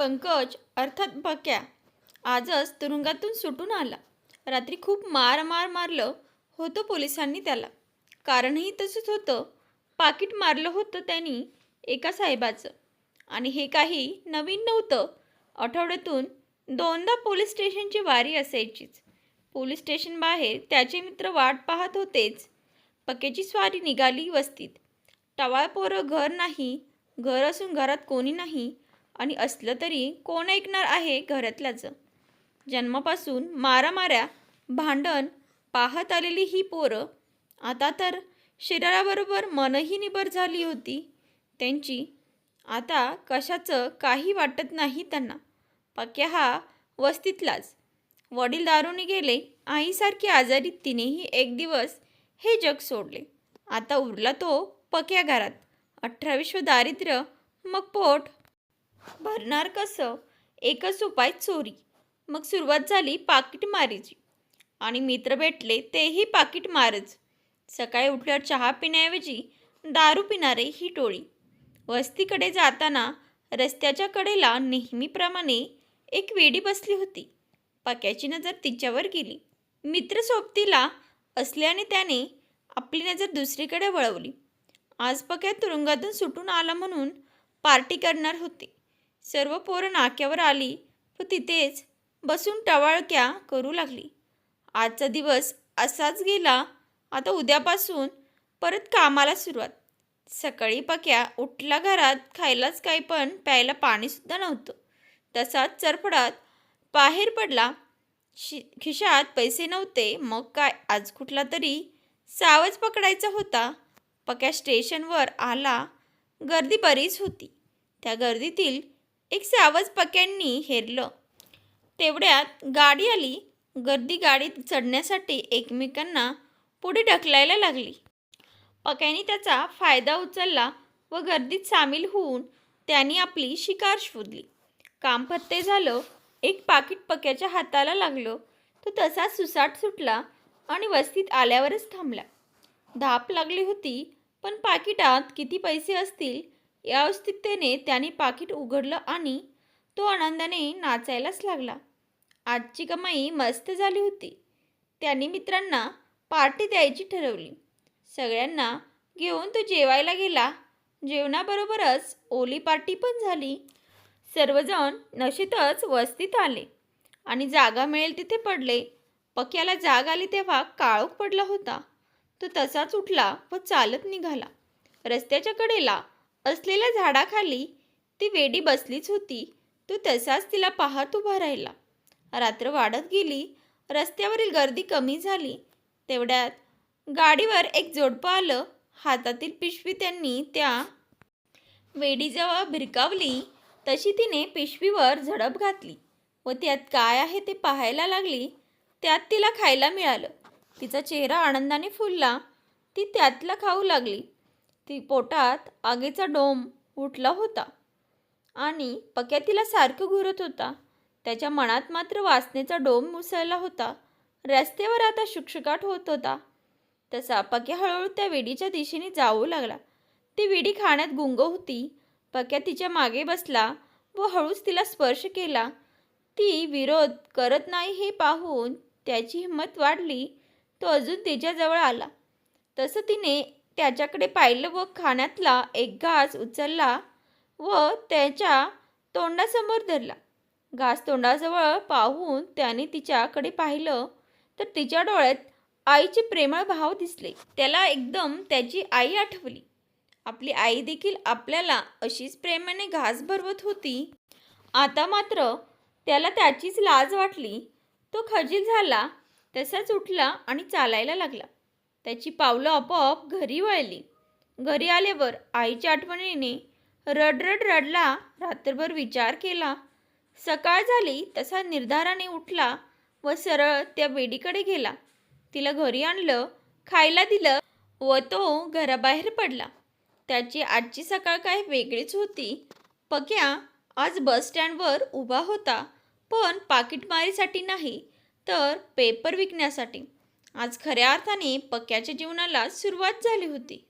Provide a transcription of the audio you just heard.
पंकज अर्थात बक्या आजच तुरुंगातून सुटून आला. रात्री खूप मार मार मारलं होतं पोलिसांनी त्याला. कारणही तसंच होतं. पाकिट मारलं होतं त्यांनी एका साहेबाचं. आणि हे काही नवीन नव्हतं. आठवड्यातून दोनदा पोलीस स्टेशनची वारी असायचीच. पोलीस स्टेशन बाहेर त्याचे मित्र वाट पाहत होतेच. पक्याची स्वारी निघाली वस्तीत. टवाळ पोरं घर नाही घर असून घरात कोणी नाही आणि असलं तरी कोण ऐकणार आहे घरातल्याचं जन्मापासून मारामाऱ्या भांडण पाहत आलेली ही पोरं आता तर शरीराबरोबर मनही निबर झाली होती. त्यांची आता कशाचं काही वाटत नाही त्यांना. पक्या हा वस्तीतलाच. वडील दारूने गेले आईसारखी आजारी तिनेही एक दिवस हे जग सोडले. आता उरला तो पक्या घरात. अठरा विश्व दारिद्र्य मग पोट भरणार कसं? एकच उपाय चोरी. मग सुरुवात झाली पाकिट मारीची आणि मित्र भेटले तेही पाकिट मारच. सकाळी उठल्यावर चहा पिण्याऐवजी दारू पिणारे ही टोळी. वस्तीकडे जाताना रस्त्याच्या कडेला नेहमीप्रमाणे एक वेडी बसली होती. पक्याची नजर तिच्यावर गेली. मित्र सोबतीला असल्याने त्याने आपली नजर दुसरीकडे वळवली. आज पक्या तुरुंगातून सुटून आला म्हणून पार्टी करणार होती. सर्व पोरं नाक्यावर आली व तिथेच बसून टवाळक्या करू लागली. आजचा दिवस असाच गेला. आता उद्यापासून परत कामाला सुरुवात. सकाळी पक्या उठला घरात खायलाच काही पण प्यायला पाणीसुद्धा नव्हतं. तसाच चरफडात बाहेर पडला. शि खिशात पैसे नव्हते. मग काय? आज कुठला तरी सावज पकडायचा होता. पक्या स्टेशनवर आला. गर्दी बरीच होती. त्या गर्दीतील एक सावज पक्यांनी हेरलं. तेवढ्यात गाडी आली. गर्दी गाडीत चढण्यासाठी एकमेकांना पुढे ढकलायला लागली. पक्यांनी त्याचा फायदा उचलला व गर्दीत सामील होऊन त्यांनी आपली शिकार शोधली. काम फत्ते झालं. एक पाकिट पक्याच्या हाताला लागलं. तो तसा सुसाट सुटला आणि वस्तीत आल्यावरच थांबला. धाप लागली होती पण पाकिटात किती पैसे असतील या अस्तिकतेने त्याने पाकिट उघडलं आणि तो आनंदाने नाचायलाच लागला. आजची कमाई मस्त झाली होती. त्यांनी मित्रांना पार्टी द्यायची ठरवली. सगळ्यांना घेऊन तो जेवायला गेला. जेवणाबरोबरच ओली पार्टी पण झाली. सर्वजण नशेतच वस्तीत आले आणि जागा मिळेल तिथे पडले. पक्याला जाग आली तेव्हा काळोख पडला होता. तो तसाच उठला व चालत निघाला. रस्त्याच्या कडेला असलेल्या झाडाखाली ती वेडी बसलीच होती. तो तसाच तिला पाहत उभा राहिला. रात्र वाढत गेली. रस्त्यावरील गर्दी कमी झाली. तेवढ्यात गाडीवर एक जोडपं आलं. हातातील पिशवी त्यांनी त्या वेडीजवळ भिरकावली. तशी तिने पिशवीवर झडप घातली व त्यात काय आहे ते पाहायला लागली. त्यात तिला खायला मिळालं. तिचा चेहरा आनंदाने फुलला. ती त्यातला खाऊ लागली. ती पोटात आगीचा डोम उठला होता आणि पक्या तिला सारखं घुरत होता. त्याच्या मनात मात्र वासनेचा डोम मुसळला होता. रस्त्यावर आता शुकशुकाट होत होता. तसा पक्या हळूहळू त्या विडीच्या दिशेने जाऊ लागला. ती विडी खाण्यात गुंग होती. पक्या तिच्यामागे बसला व हळूच तिला स्पर्श केला. ती विरोध करत नाही हे पाहून त्याची हिंमत वाढली. तो अजून तिच्याजवळ आला. तसं तिने त्याच्याकडे पाहिलं व खाण्यातला एक घास उचलला व त्याच्या तोंडासमोर धरला. घास तोंडाजवळ पाहून त्याने तिच्याकडे पाहिलं तर तिच्या डोळ्यात आईचे प्रेमळ भाव दिसले. त्याला एकदम त्याची आई आठवली. आपली आई देखील आपल्याला अशीच प्रेमाने घास भरवत होती. आता मात्र त्याला त्याचीच लाज वाटली. तो खजील झाला तसाच उठला आणि चालायला लागला. त्याची पावलं आपोआप घरी वळली. घरी आल्यावर आईच्या आठवणीने रडरड रडला रात्रभर विचार केला. सकाळ झाली तसा निर्धाराने उठला व सरळ त्या वेडीकडे गेला. तिला घरी आणलं खायला दिलं व तो घराबाहेर पडला. त्याची आजची सकाळ काय वेगळीच होती. पक्या आज बस स्टँडवर उभा होता पण पाकिटमारीसाठी नाही तर पेपर विकण्यासाठी. आज खऱ्या अर्थाने पक्याच्या जीवनाला सुरुवात झाली होती.